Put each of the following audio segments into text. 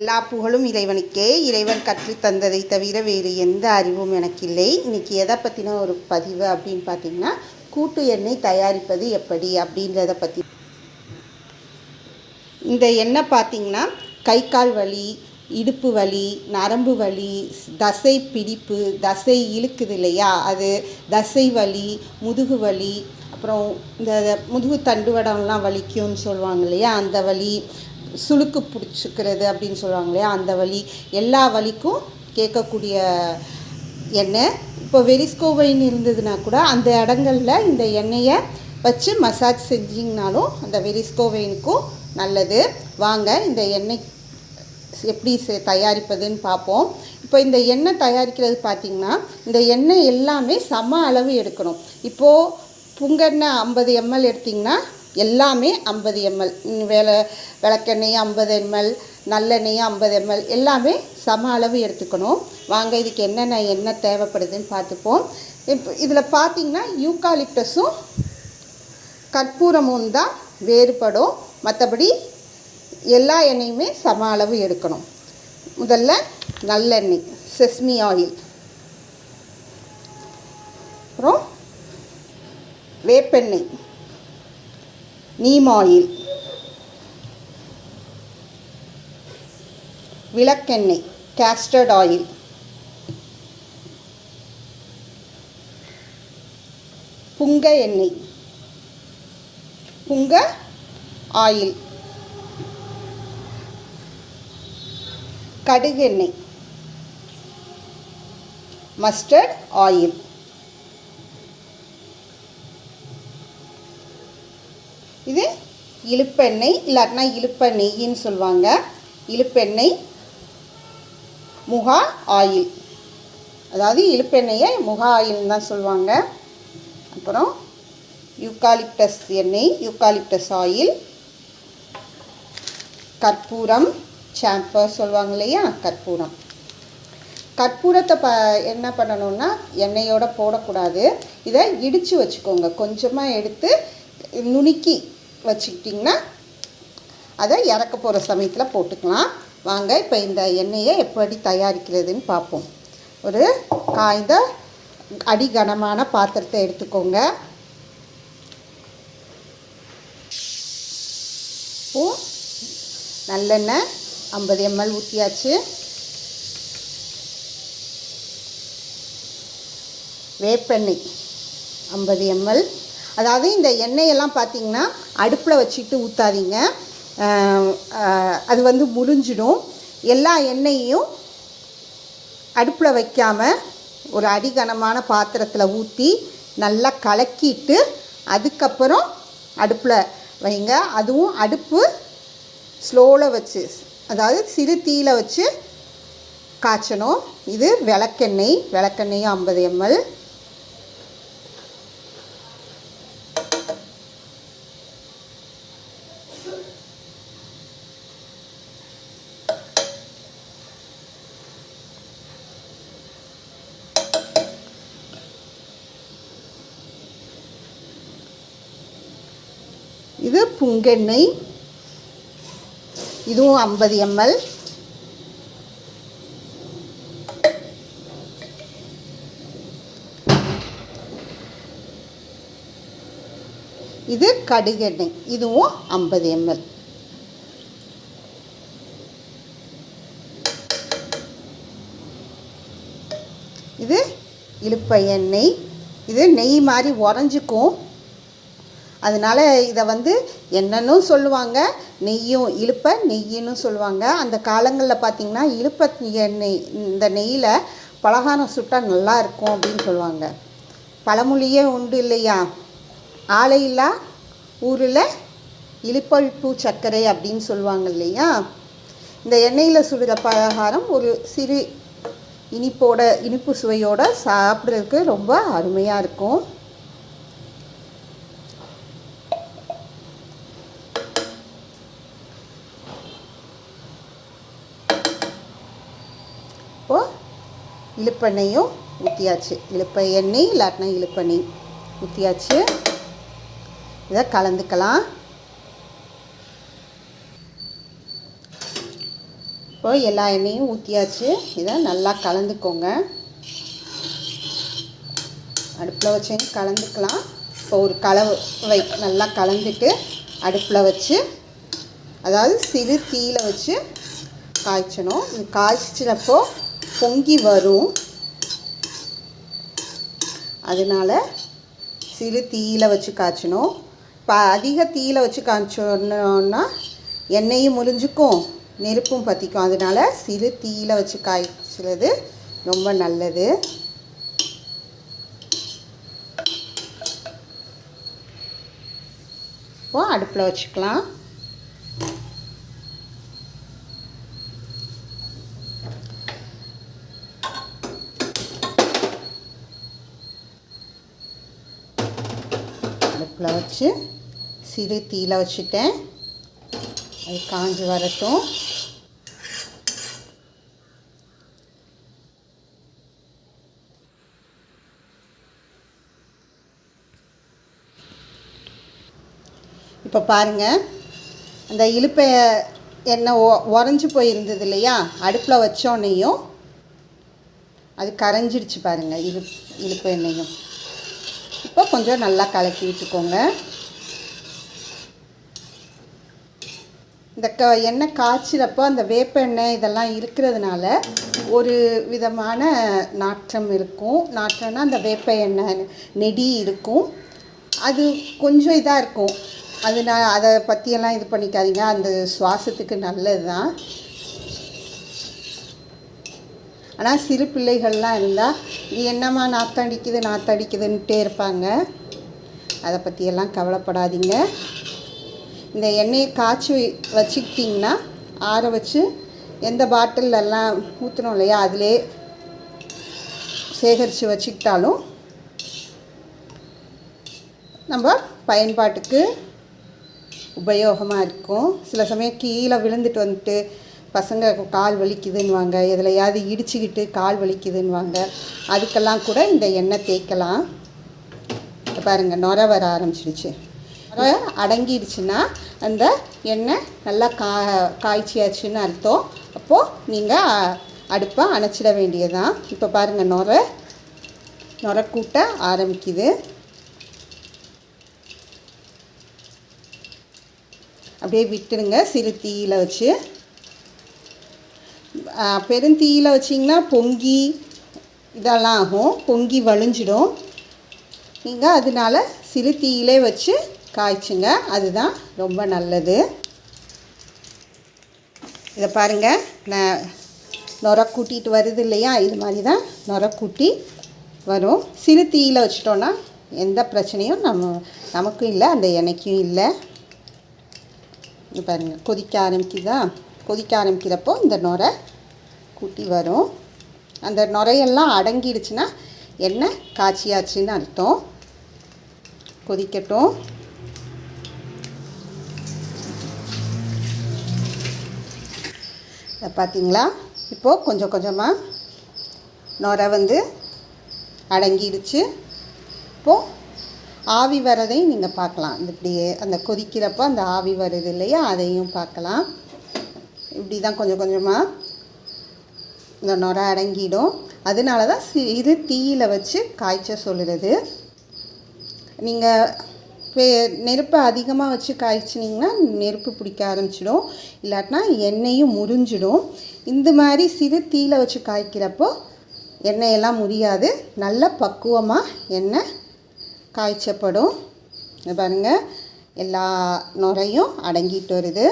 எல்லா புகழும் இறைவனுக்கே. இறைவன் கற்று தந்ததை தவிர வேறு எந்த அறிவும் எனக்கு இல்லை இன்னைக்கு எதை பற்றின ஒரு பதிவு அப்படின்னு பார்த்தீங்கன்னா கூட்டு எண்ணெய் தயாரிப்பது எப்படி அப்படின்றத பற்றி இந்த எண்ணெய் பார்த்தீங்கன்னா கை கால் வலி இடுப்பு வலி நரம்பு வலி தசை பிடிப்பு தசை இழுக்குது இல்லையா? அது தசை வலி முதுகு வலி அப்புறம் இந்த முதுகு தண்டுவடம்லாம் வலிக்கும்னு சொல்லுவாங்க இல்லையா? அந்த வலி சுளுக்கு பிடிச்சிக்கிறது அப்படின்னு சொல்லுவாங்க இல்லையா? அந்த வலி எல்லா வலிக்கும் கேட்கக்கூடிய எண்ணெய். இப்போ வெரிஸ்கோவைன் இருந்ததுன்னா கூட அந்த இடங்களில் இந்த எண்ணெயை வச்சு மசாஜ் செஞ்சிங்கனாலும் அந்த வெரிஸ்கோவைனுக்கும் நல்லது. வாங்க இந்த எண்ணெய் எப்படி செ- தயாரிப்பதுன்னு பார்ப்போம். இப்போ இந்த எண்ணெய் தயாரிக்கிறது பார்த்திங்கன்னா இந்த எண்ணெய் எல்லாமே சம அளவு எடுக்கணும். இப்போது புங்கெண்ணெய் ஐம்பது எம்எல் எடுத்திங்கன்னா எல்லாமே ஐம்பது எம்எல். வேலை விளக்கெண்ணெய் ஐம்பது எம்எல் நல்லெண்ணெய் ஐம்பது எம்எல். எல்லாமே சம அளவு எடுத்துக்கணும். வாங்க இதுக்கு என்னென்ன எண்ணெய் தேவைப்படுதுன்னு பார்த்துப்போம். இப்போ இதில் பார்த்தீங்கன்னா யூகாலிப்டஸும் கற்பூரமும் தான் வேறுபடும். மற்றபடி எல்லா எண்ணெயுமே சம அளவு எடுக்கணும். முதல்ல நல்லெண்ணெய் செஸ்மி ஆயில். அப்புறம் வேப்பெண்ணெய். நீம் ஆயில் விளக்கெண்ணெய் கேஸ்டர்ட் ஆயில் புங்க எண்ணெய். புங்க ஆயில். கடுகெண்ணெய் மஸ்டர்ட் ஆயில் இது இழுப்பெண்ணெய் இல்லாட்டினா இழுப்பெண்ணெய்ன்னு சொல்லுவாங்க. இழுப்பெண்ணெய் முகா ஆயில். அதாவது இழுப்பெண்ணெயை முகா ஆயில்னு தான் சொல்லுவாங்க. அப்புறம் யூக்காலிப்டஸ் எண்ணெய் யூக்காலிப்டஸ் ஆயில். கற்பூரம் சாம்பர் சொல்லுவாங்க இல்லையா? கற்பூரம். கற்பூரத்தை ப என்ன பண்ணணும்னா எண்ணெயோடு போடக்கூடாது. இதை இடித்து வச்சுக்கோங்க. கொஞ்சமாக எடுத்து நுணுக்கி வச்சுக்கிட்டிங்கன்னா அதை இறக்க போகிற சமயத்தில் போட்டுக்கலாம். வாங்க இப்போ இந்த எண்ணெயை எப்படி தயாரிக்கிறதுன்னு பார்ப்போம். ஒரு காய்ந்த அடி கனமான பாத்திரத்தை எடுத்துக்கோங்க. இப்போ நல்லெண்ணெய் ஐம்பது எம்எல் ஊற்றியாச்சு வேப்பெண்ணெய் ஐம்பது எம்எல். அதாவது இந்த எண்ணெயெல்லாம் பார்த்தீங்கன்னா அடுப்பில் வச்சுட்டு ஊற்றாதீங்க அது வந்து முறிஞ்சிடும். எல்லா எண்ணெயையும் அடுப்பில் வைக்காமல் ஒரு அடிகனமான பாத்திரத்தில் ஊற்றி நல்லா கலக்கிட்டு அதுக்கப்புறம் அடுப்பில் வைங்க. அதுவும் அடுப்பு ஸ்லோவில் வச்சு அதாவது சிறு தீயில் வச்சு காய்ச்சணும். இது விளக்கெண்ணெய் விளக்கெண்ணெயும் ஐம்பது எம்எல். இது புங்கெண்ணெய். இதுவும் ஐம்பது எம்எல். இது கடுகெண்ணெய். இதுவும் ஐம்பது எம்எல். இது இழுப்ப எண்ணெய். இது நெய் மாதிரி உறைஞ்சிக்கும். அதனால் இதை வந்து என்னன்னு சொல்லுவாங்க. நெய்யும் இழுப்ப நெய்யின்னு சொல்லுவாங்க. அந்த காலங்களில் பார்த்திங்கன்னா இழுப்ப எண்ணெய் இந்த நெய்யில் பலகாரம் சுட்டால் நல்லா இருக்கும் அப்படின்னு சொல்லுவாங்க. பழமொழியே உண்டு இல்லையா? ஆலையில்லா ஊரில் இழுப்பழுப்பு சர்க்கரை அப்படின்னு சொல்லுவாங்க இல்லையா? இந்த எண்ணெயில் சுடுற பலகாரம் ஒரு சிறு இனிப்போட இனிப்பு சுவையோடு சாப்பிட்றதுக்கு ரொம்ப அருமையாக இருக்கும் இப்போது இழுப்பெண்ணையும் ஊற்றியாச்சு இழுப்ப எண்ணெய் இல்லாட்டினா இழுப்பெண்ணெய் ஊற்றியாச்சு இதை கலந்துக்கலாம். இப்போ எல்லா எண்ணெயும் ஊற்றியாச்சு இதை நல்லா கலந்துக்கோங்க. அடுப்பில் வச்சு கலந்துக்கலாம். இப்போ ஒரு கலவை நல்லா கலந்துட்டு அடுப்பில் வச்சு அதாவது சிறு தீயில் வச்சு காய்ச்சணும். காய்ச்சினப்போ பொங்கி வரும். அதனால் சிறு தீயில் வச்சு காய்ச்சணும் இப்போ அதிக தீயில் வச்சு காய்ச்சோன்னா எண்ணெயும் முறிஞ்சிக்கும் நெருப்பும் பற்றிக்கும் அதனால் சிறு தீயில் வச்சு காய்ச்சது ரொம்ப நல்லது. இப்போ அடுப்பில் வச்சுக்கலாம். அடுப்பில் வச்சு சிறு தீயில வச்சுட்டேன். அது காஞ்சி வரட்டும். இப்போ பாருங்கள் அந்த இழுப்பை எண்ணெய் ஒ உறைஞ்சி போயிருந்தது இல்லையா? அடுப்பில் வச்சோன்னையும் அது கரைஞ்சிடுச்சு பாருங்கள் இழு இழுப்பு எண்ணெயும். இப்போ கொஞ்சம் நல்லா கலக்கி விட்டுக்கோங்க. இந்த க எண்ணெய் காய்ச்சிறப்போ அந்த வேப்ப எண்ணெய் இதெல்லாம் இருக்கிறதுனால ஒரு விதமான நாற்றம் இருக்கும். நாற்றம்னா அந்த வேப்ப எண்ணெய் நெடி இருக்கும். அது கொஞ்சம் இதாக இருக்கும். அது நான் அதை பற்றியெல்லாம் இது பண்ணிக்காதீங்க. அந்த சுவாசத்துக்கு நல்லது தான் ஆனால் சிறு பிள்ளைகள்லாம் இருந்தால் இது என்னம்மா நாத்தடிக்குது நாத்தடிக்குதுன்ட்டே இருப்பாங்க. அதை பற்றியெல்லாம் கவலைப்படாதீங்க. இந்த எண்ணெயை காய்ச்சி வச்சுக்கிட்டிங்கன்னா ஆற வச்சு எந்த பாட்டிலெல்லாம் ஊற்றுனோம் இல்லையா அதிலே சேகரித்து வச்சுக்கிட்டாலும் நம்ம பயன்பாட்டுக்கு உபயோகமாக இருக்கும். சில சமயம் கீழே விழுந்துட்டு வந்துட்டு பசங்க கால் வலிக்குதுன்னுவாங்க. எதுலையாவது இடிச்சுக்கிட்டு கால் வலிக்குதுன்னுவாங்க. அதுக்கெல்லாம் கூட இந்த எண்ணெய் தேய்க்கலாம். பாருங்கள் பாருங்க நுர வர ஆரம்பிச்சிடுச்சு நுர அடங்கிடுச்சுன்னா அந்த எண்ணெய் நல்லா கா காய்ச்சியாச்சுன்னு அர்த்தம். அப்போது நீங்கள் அடுப்பை அணைச்சிட வேண்டியதுதான். இப்போ பாருங்கள் நுர நுர கூட்ட ஆரம்பிக்குது. அப்படியே விட்டுடுங்க சிறு தீயில் வச்சு. பெருந்தீயில் வச்சிங்கன்னா பொங்கி இதெல்லாம் ஆகும். பொங்கி வழிஞ்சிடும். நீங்கள் அதனால சிறு தீயிலே வச்சு காய்ச்சுங்க. அதுதான் ரொம்ப நல்லது. இதை பாருங்கள் நான் நுர கூட்டிகிட்டு வருது இல்லையா? இது மாதிரி தான் நுர கூட்டி வரும். சிறு தீயில் வச்சிட்டோன்னா எந்த பிரச்சனையும் நம்ம நமக்கும் இல்லை அந்த எண்ணெய்க்கும் இல்லை. பாருங்கள் கொதிக்க ஆரம்பிக்குதா? கொதிக்க ஆரம்பிக்கிறப்போ இந்த நுரை கூட்டி வரும். அந்த நுரையெல்லாம் அடங்கிடுச்சுன்னா எண்ணெய் காய்ச்சியாச்சுன்னு அர்த்தம். கொதிக்கட்டும். இதை பார்த்தீங்களா? இப்போது கொஞ்சம் கொஞ்சமாக நுரை வந்து அடங்கிடுச்சு. இப்போது ஆவி வரதையும் நீங்கள் பார்க்கலாம். இந்த இப்படியே அந்த கொதிக்கிறப்போ அந்த ஆவி வருது இல்லையா? அதையும் பார்க்கலாம். இப்படி தான் கொஞ்சம் கொஞ்சமாக இந்த நுரை அடங்கிடும். அதனால தான் இது தீயில் வச்சு காய்ச்ச சொல்லுறது. நீங்கள் நெருப்பை அதிகமாக வச்சு காய்ச்சினிங்கன்னா நெருப்பு பிடிக்க ஆரம்பிச்சிடும். இல்லாட்டினா எண்ணெயும் முறிஞ்சிடும். இந்த மாதிரி சிறு தீயில் வச்சு காய்க்கிறப்போ எண்ணெயெல்லாம் முடியாது நல்ல பக்குவமாக எண்ணெய் காய்ச்சப்படும். பாருங்கள் எல்லா நுரையும் அடங்கிட்டு வருது.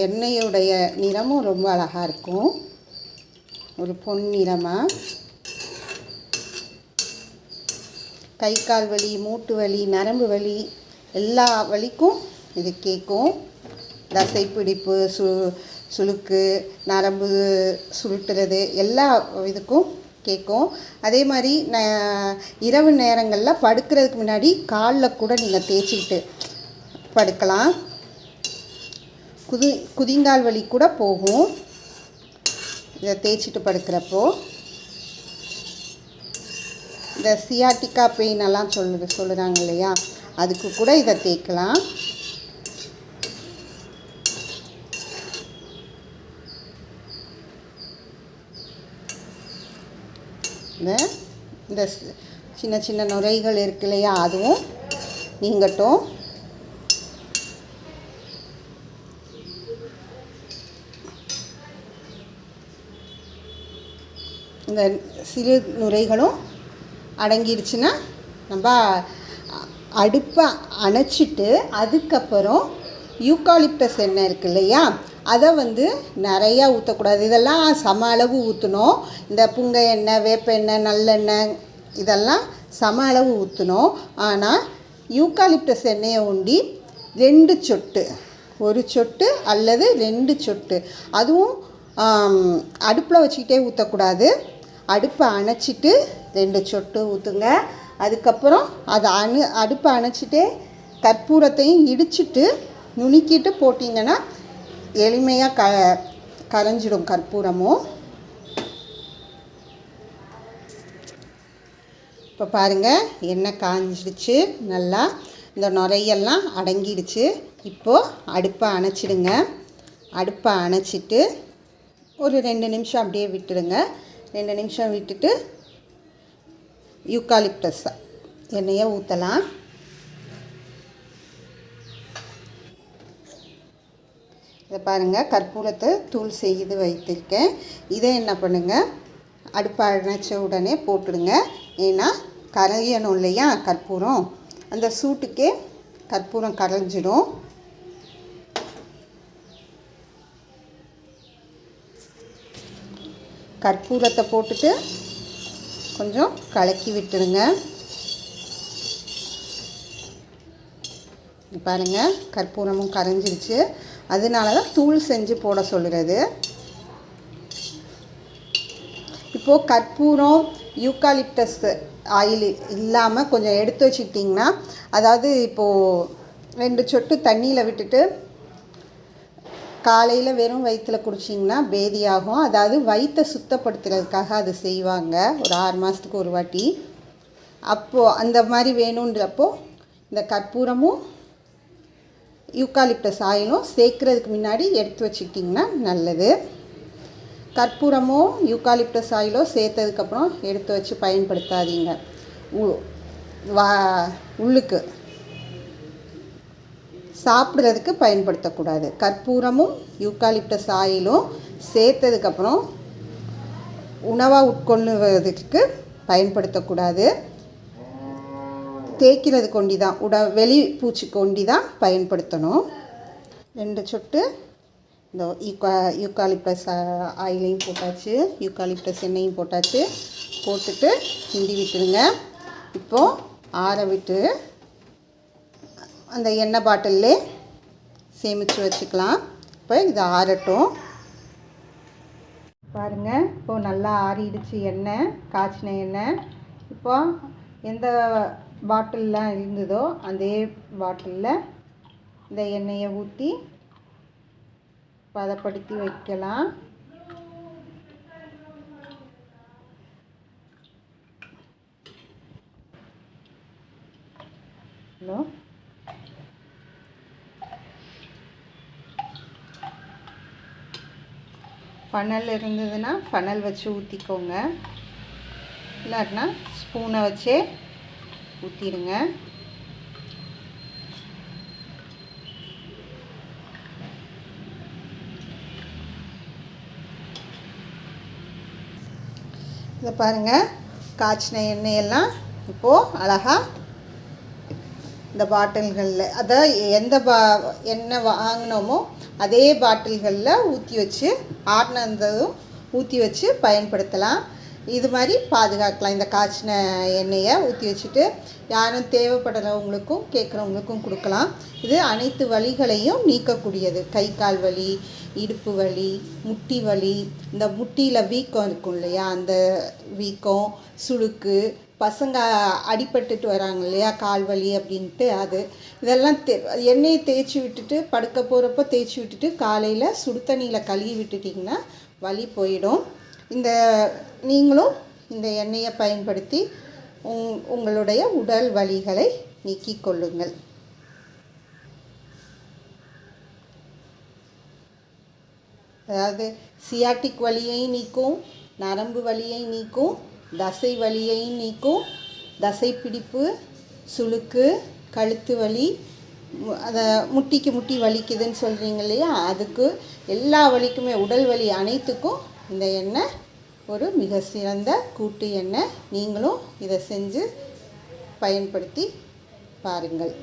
எண்ணெயுடைய நிறமும் ரொம்ப அழகாக இருக்கும். ஒரு பொன் நிறமாக கை கால் வலி மூட்டு வலி நரம்பு வலி எல்லா வலிக்கும் இது கேட்கும். தசை பிடிப்பு சு சுளுக்கு நரம்பு சுருட்டுறது எல்லா இதுக்கும் கேட்கும். அதே மாதிரி ந இரவு நேரங்களில் படுக்கிறதுக்கு முன்னாடி காலில் கூட நீங்கள் தேய்ச்சிக்கிட்டு படுக்கலாம். குதி குதிங்கால் வலி கூட போகும். இதை தேய்ச்சிட்டு படுக்கிறப்போ. இந்த சியாட்டிக்கா பெயினெல்லாம் சொல்லுது சொல்லுறாங்க இல்லையா? அதுக்கு கூட இதை தேய்க்கலாம். இந்த இந்த சின்ன சின்ன நுரைகள் இருக்கு இல்லையா? அதுவும் நீங்கட்டும். இந்த சிறு நுரைகளும் அடங்கிருச்சுன்னா நம்ம அடுப்பை அணைச்சிட்டு அதுக்கப்புறம் யூக்காலிப்டஸ் எண்ணெய் இருக்கு இல்லையா? அதை வந்து நிறையா ஊற்றக்கூடாது இதெல்லாம் சம அளவு ஊற்றணும் இந்த புங்க எண்ணெய் வேப்ப எண்ணெய் நல்லெண்ணெய் இதெல்லாம் சம அளவு ஊற்றணும் ஆனால் யூக்காலிப்டஸ் எண்ணெயை உண்டி ரெண்டு சொட்டு ஒரு சொட்டு அல்லது ரெண்டு சொட்டு. அதுவும் அடுப்பில் வச்சுக்கிட்டே ஊற்றக்கூடாது அடுப்பை அணைச்சிட்டு ரெண்டு சொட்டு ஊற்றுங்க அதுக்கப்புறம் அதை அணு அடுப்பை அணைச்சிட்டே கற்பூரத்தையும் இடிச்சிட்டு நுணுக்கிட்டு போட்டிங்கன்னா எளிமையாக க கரைஞ்சிடும் கற்பூரமும். இப்போ பாருங்கள் எண்ணெய் காஞ்சிடுச்சு. நல்லா இந்த நுரையெல்லாம் அடங்கிடுச்சு. இப்போது அடுப்பை அணைச்சிடுங்க. அடுப்பை அணைச்சிட்டு ஒரு ரெண்டு நிமிஷம் அப்படியே விட்டுடுங்க. ரெண்டு நிமிஷம் விட்டுட்டு யூக்காலிப்டஸ் எண்ணெயை ஊற்றலாம் இதை பாருங்கள் கற்பூரத்தை தூள் செய்து வைத்திருக்கேன். இதை என்ன பண்ணுங்கள் அடுப்பை அணைச்ச உடனே போட்டுடுங்க. ஏன்னா கரையணும் இல்லையா கற்பூரம். அந்த சூட்டுக்கே கற்பூரம் கரைஞ்சிடும். கற்பூரத்தை போட்டுட்டு கொஞ்சம் கலக்கி விட்டுடுங்க பாருங்கள் கற்பூரமும் கரைஞ்சிருச்சு. அதனால தான் தூள் செஞ்சு போட சொல்கிறது இப்போது கற்பூரம் யூக்காலிப்டஸ் ஆயில் இல்லாமல் கொஞ்சம் எடுத்து வச்சுக்கிட்டிங்கன்னா அதாவது இப்போது ரெண்டு சொட்டு தண்ணியில் விட்டுட்டு காலையில் வெறும் வயிற்றில் குடிச்சிங்கன்னா பேதியாகும். அதாவது வயிற்றை சுத்தப்படுத்துறதுக்காக அது செய்வாங்க. ஒரு ஆறு மாதத்துக்கு ஒரு வாட்டி. அப்போது அந்த மாதிரி வேணுன்றப்போ இந்த கற்பூரமும் யூக்காலிப்டஸ் ஆயிலும் சேர்க்குறதுக்கு முன்னாடி எடுத்து வச்சுக்கிட்டிங்கன்னா நல்லது. கற்பூரமோ யூக்காலிப்டஸ் ஆயிலோ சேர்த்ததுக்கப்புறம் எடுத்து வச்சு பயன்படுத்தாதீங்க. உ- வா உள்ளுக்கு. சாப்பிட்றதுக்கு பயன்படுத்தக்கூடாது. கற்பூரமும் யூக்காலிப்டஸ் ஆயிலும் சேர்த்ததுக்கப்புறம் உணவாக உட்கொள்ளுவதற்கு பயன்படுத்தக்கூடாது. தேய்க்கிறது கொண்டி தான் உட வெளி பூச்சி கொண்டி தான் பயன்படுத்தணும். ரெண்டு சொட்டு இந்த யூக்கா யூக்காலிப்டஸ் ஆயிலையும் போட்டாச்சு யூக்காலிப்டஸ் எண்ணெயும் போட்டாச்சு. போட்டுட்டு கிண்டி விட்டுருங்க இப்போது ஆற விட்டு அந்த எண்ணெய் பாட்டிலே சேமித்து வச்சுக்கலாம். இப்போ இது ஆறட்டும். பாருங்கள் இப்போது நல்லா ஆறிடுச்சு எண்ணெய் காய்ச்சின எண்ணெய். இப்போ எந்த பாட்டிலெலாம் இருந்ததோ அதே பாட்டிலில் இந்த எண்ணெயை ஊற்றி பதப்படுத்தி வைக்கலாம். ஃபனல் இருந்ததுன்னா ஃபனல் வச்சு ஊற்றிக்கோங்க இல்லாட்டினா ஸ்பூனை வச்சே ஊற்றிடுங்க இதை பாருங்கள் காய்ச்சின எண்ணெயெல்லாம் இப்போது அழகாக இந்த பாட்டில்களில் அதான் எந்த பா எண்ணெய் வாங்கினோமோ அதே பாட்டில்களில் ஊற்றி வச்சு ஆடினதும் ஊற்றி வச்சு பயன்படுத்தலாம். இது மாதிரி பாதுகாக்கலாம். இந்த காய்ச்சின எண்ணெயை ஊற்றி வச்சுட்டு யாரும் தேவைப்படுறவங்களுக்கும் கேட்குறவங்களுக்கும் கொடுக்கலாம். இது அனைத்து வலிகளையும் நீக்கக்கூடியது. கை கால் வலி இடுப்பு வலி முட்டி வலி. இந்த முட்டியில் வீக்கம் இருக்கும் இல்லையா? அந்த வீக்கம் சுளுக்கு பசங்க அடிபட்டுட்டு வராங்க இல்லையா கால் வலி அப்படின்ட்டு அது. இதெல்லாம் தே எண்ணெயை தேய்ச்சி விட்டுட்டு படுக்க போகிறப்ப தேய்ச்சி விட்டுட்டு காலையில் சுடு தண்ணியில் கழுவி விட்டுட்டிங்கன்னா வலி போயிடும். இந்த நீங்களும் இந்த எண்ணெயை பயன்படுத்தி உங் உங்களுடைய உடல் வலிகளை நீக்கிக் கொள்ளுங்கள். அதாவது சியாட்டிக் வலியை நீக்கும் நரம்பு வலியை நீக்கும் தசை வலியை நீக்கும். தசை பிடிப்பு சுளுக்கு கழுத்து வலி அதை முட்டிக்கு முட்டி வலிக்குதுன்னு சொல்கிறீங்க இல்லையா? அதுக்கு எல்லா வலிக்குமே உடல் வலி அனைத்துக்கும் இந்த எண்ணெய் ஒரு மிக சிறந்த கூட்டு எண்ணெய். நீங்களும் இதை செஞ்சு பயன்படுத்தி பாருங்கள்.